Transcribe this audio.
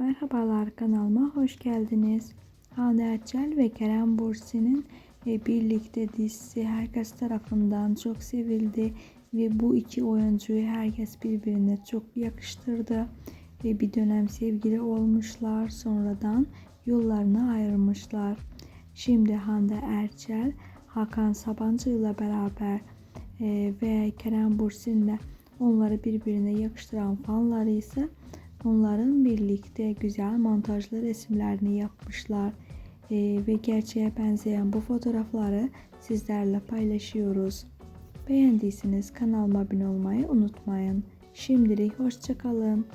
Merhabalar kanalıma hoş geldiniz. Hande Erçel ve Kerem Bürsin'in e, birlikte dizisi herkes tarafından çok sevildi ve bu iki oyuncuyu herkes birbirine çok yakıştırdı ve bir dönem sevgili olmuşlar sonradan yollarını ayırmışlar. Şimdi Hande Erçel Hakan Sabancı ile beraber e, ve Kerem Bürsin'le onları birbirine yakıştıran fanları ise onların birlikte güzel montajlı resimlerini yapmışlar. Ee, ve gerçeğe benzeyen bu fotoğrafları sizlerle paylaşıyoruz. Beğendiyseniz kanalıma abone olmayı unutmayın. Şimdilik hoşçakalın.